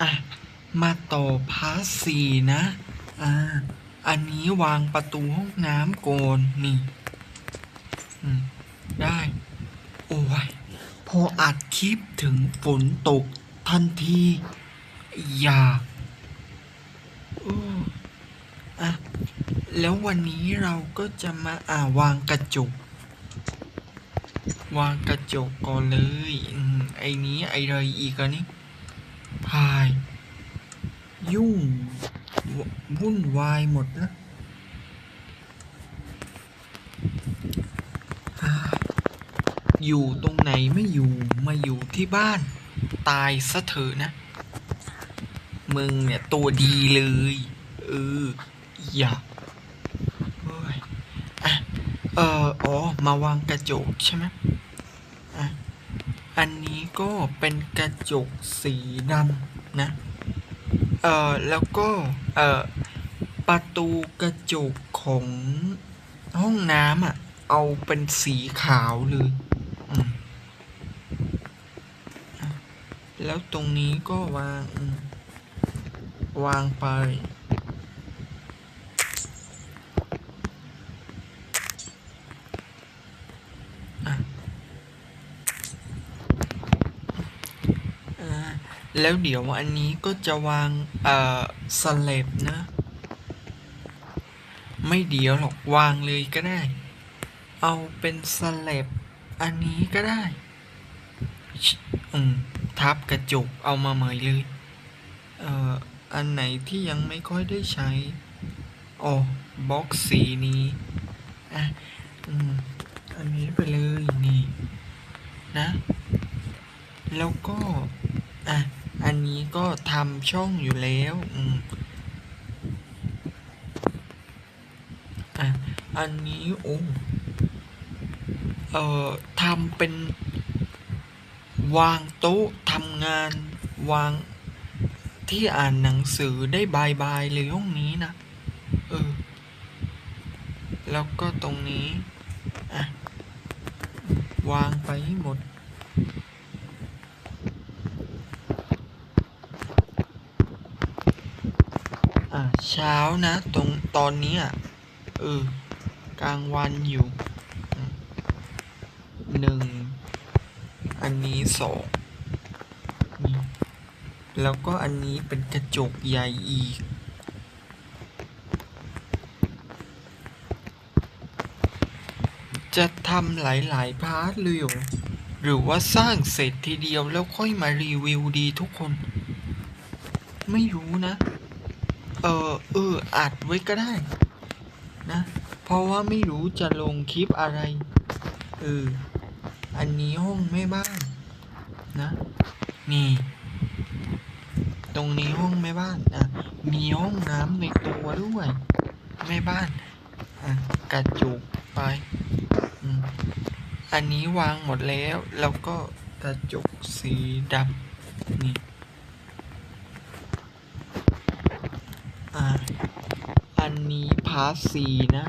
อะ มาต่อพาร์ทสี่นะ อ่า อันนี้วางประตูห้องน้ำก่อนนี่ได้ โอ้ย พออัดคลิปถึงฝนตกทันที อย่าอ้อะแล้ววันนี้เราก็จะมาอ่าวางกระจก วางกระจกก่อนเลยอืมไอ้นี้ไอ้อะไรอีกอะนี่าย ยุ่ง วุ่นวายหมดนะอยู่ตรงไหนไม่อยู่มาอยู่ที่บ้าน ตายซะเถอะนะ มึงเนี่ยตัวดีเลย เออ อย่าเฮ้ยอะเอออ๋อ มาวางกระจกใช่ไหม อันนี้ก็เป็นกระจกสีดำนะ เอ่อ แล้วก็ เอ่อ ประตูกระจกของห้องน้ำอะ เอาเป็นสีขาวเลยแล้วตรงนี้ก็วาง วางไป อะอ่า แล้วเดี๋ยวอันนี้ก็จะวาง เอ่อสเลบนะ ไม่เดี๋ยวหรอกวางเลยก็ได้ เอาเป็นสเลบอันนี้ก็ได้ อืม ทับกระจกเอามาใหม่เลย เอ่อ อันไหนที่ยังไม่ค่อยได้ใช้ โอ๋อบล็อกสีนี้ อะ อืม อันนี้ไปเลยนี่ นะ แล้วก็ อะ อันนี้ก็ทำช่องอยู่แล้ว อืมอะ อันนี้โอ้เอ่อทำเป็น วางโต๊ะทำงานวางที่อ่านหนังสือได้บายบายเลยห้องนี้นะ เออ แล้วก็ตรงนี้ อะ วางไปให้หมด อะ เช้านะ ตรงตอนนี้ยเออกลางวันอยู่หนึ่งอันนี้สองแล้วก็อันนี้เป็นกระจกใหญ่อีก จะทำหลาย ๆ พาร์ทเลยหรือว่าสร้างเสร็จทีเดียวแล้วค่อยมารีวิวดีทุกคน ไม่รู้นะ ออเอออัดไว้ก็ได้ นะ เพราะว่าไม่รู้จะลงคลิปอะไรเอออันนี้ห้องแม่บ้าน นะ นี่ ตรงนี้ห้องแม่บ้านอะมีห้องน้ำในตัวด้วยแม่บ้านอะกระจุกไปอันนี้วางหมดแล้ว แล้วก็กระจกสีดำนี่ อ่า นี้พาร์ทสี่นะ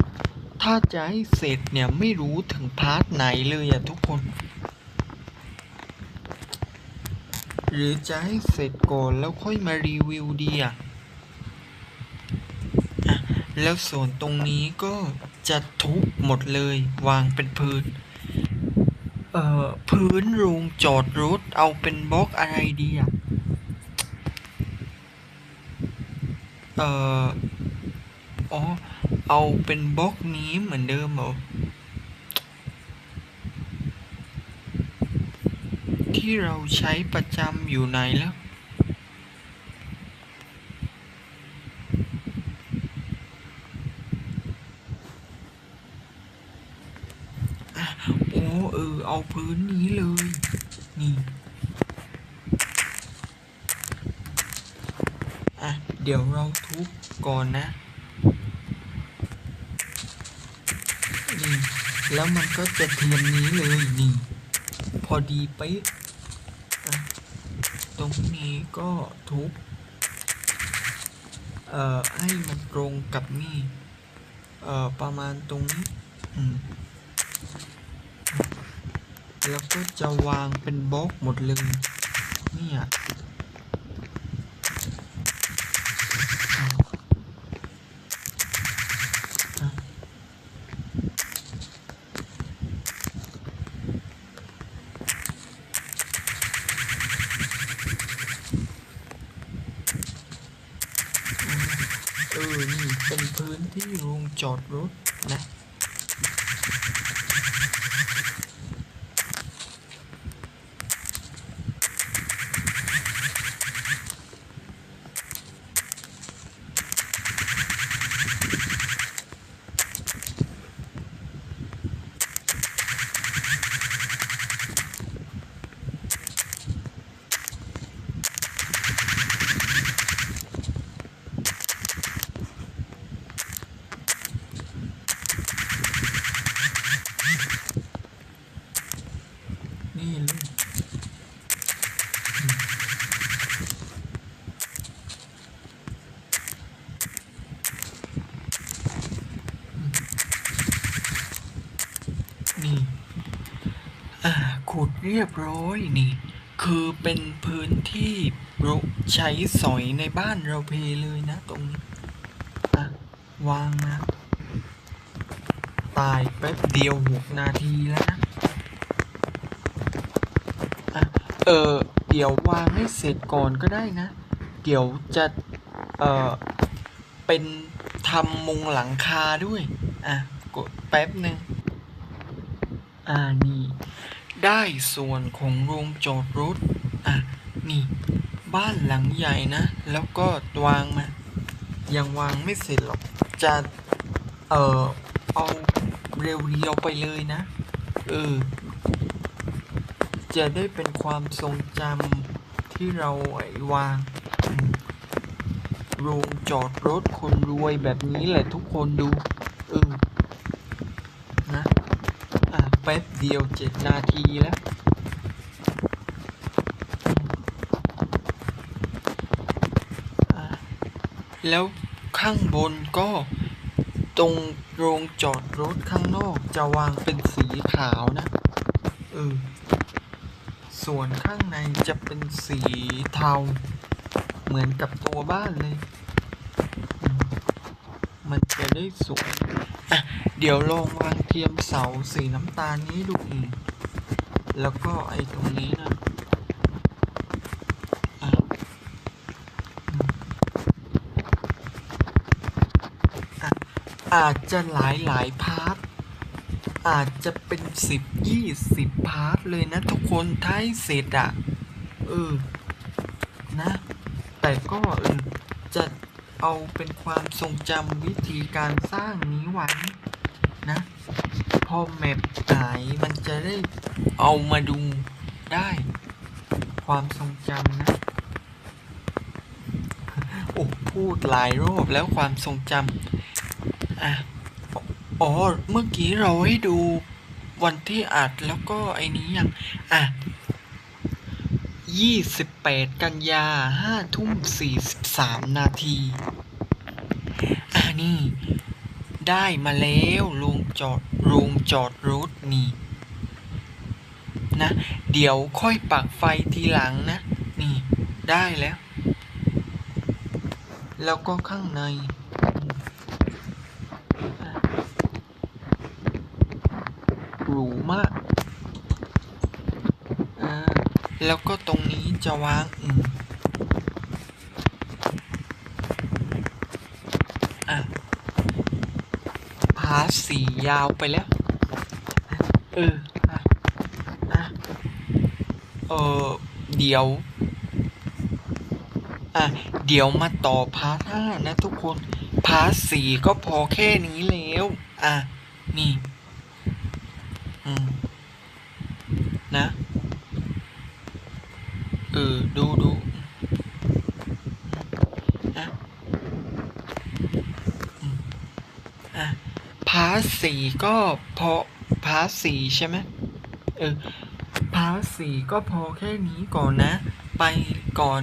ถ้าจะให้เสร็จเนี่ยไม่รู้ถึงพาร์ทไหนเลยอะทุกคน หรือจะให้เสร็จก่อนแล้วค่อยมารีวิวดีอะแล้วส่วนตรงนี้ก็จะทุบหมดเลยวางเป็นพื้น เอ่อ พื้นโรงจอดรถเอาเป็นบล็อกอะไรดีอะเอ่อ อ๋อ เอาเป็นบล็อกนี้เหมือนเดิมเหรอ ที่เราใช้ประจำอยู่ไหนแล้วอะโอ้เออ เอาพื้นนี้เลย นี่อะเดี๋ยวเราทุบก่อนนะ นี่ แล้วมันก็จะเทียมนี้เลยนี่ พอดีเป๊ะอะตรงนี้ก็ทุบเอ่อให้มันตรงกับนี่เอ่อประมาณตรงนี้อืมแล้วก็จะวางเป็นบล็อกหมดเลยเนี่ย เป็นพื้นที่โรงจอดรถนะ อ่าขุดเรียบร้อยนี่ คือเป็นพื้นที่ราใช้สอยในบ้านเราเพเลยนะตรงนี้อะวางนะ ตายแป๊บเดียวหกนาทีแล้วนะอะเออเดี๋ยววางให้เสร็จก่อนก็ได้นะ เดี๋ยวจะ เออเป็นทำมุงหลังคาด้วย อะ กดแป๊บหนึ่งอ่านี่ ได้ส่วนของโรงจอดรถ อะ นี่ บ้านหลังใหญ่นะ แล้วก็วางมา ยังวางไม่เสร็จหรอก จะ เออเอาเร็วเดียวไปเลยนะ เออ จะได้เป็นความทรงจำที่เราไว้วาง โรงจอดรถคนรวยแบบนี้แหละทุกคนดู เออ ป๊บเดียวเจ็ดนาทีแล้ว แล้วข้างบนก็ตรงโรงจอดรถข้างนอกจะวางเป็นสีขาวนะ เออ ส่วนข้างในจะเป็นสีเทา เหมือนกับตัวบ้านเลยมมันจะได้สวย อะเดี๋ยวลองวางเทียมเสาสีน้ำตาลนี้ดูแล้วก็ไอ้ตรงนี้นะอะอืมอะอาจจะหลายหลายพาร์ท อาจจะเป็นสิบยี่สิบพาร์ทเลยนะทุกคนท้ายเสร็จอะเออ นะ แต่ก็เออจะ เอาเป็นความทรงจำวิธีการสร้างนี้ไว้นะ พอแมปหายมันจะได้เอามาดูได้ ความทรงจำนะ โอ้พูดหลายรอบแล้วความทรงจำอะอ๋อ เมื่อกี้เราให้ดูวันที่อัดแล้วก็ไอ้นี้ยัง อะ ยี่สิบแปดกันยาห้าทุ่มสี่สิบสามนาทีอะนี่ ได้มาแล้วโรงจอดโรงจอดรถนี่ นะ เดี๋ยวค่อยปักไฟทีหลังนะ นี่ ได้แล้ว แล้วก็ข้างในหรูมาก แล้วก็ตรงนี้จะวางอืมอะพาสสียาวไปแล้ว เอออะอะเออเดี๋ยว อะ เดี๋ยวมาต่อพาร์ทห้านะทุกคน พาร์ทสี่ก็พอแค่นี้แล้ว อะ นี่ อืม นะ ออดูดูอะอืมอะพาร์ทสี่ก็พอพาร์ทสี่ใช่ไหมเออพาร์ทสี่ก็พอแค่นี้ก่อนนะ ไปก่อน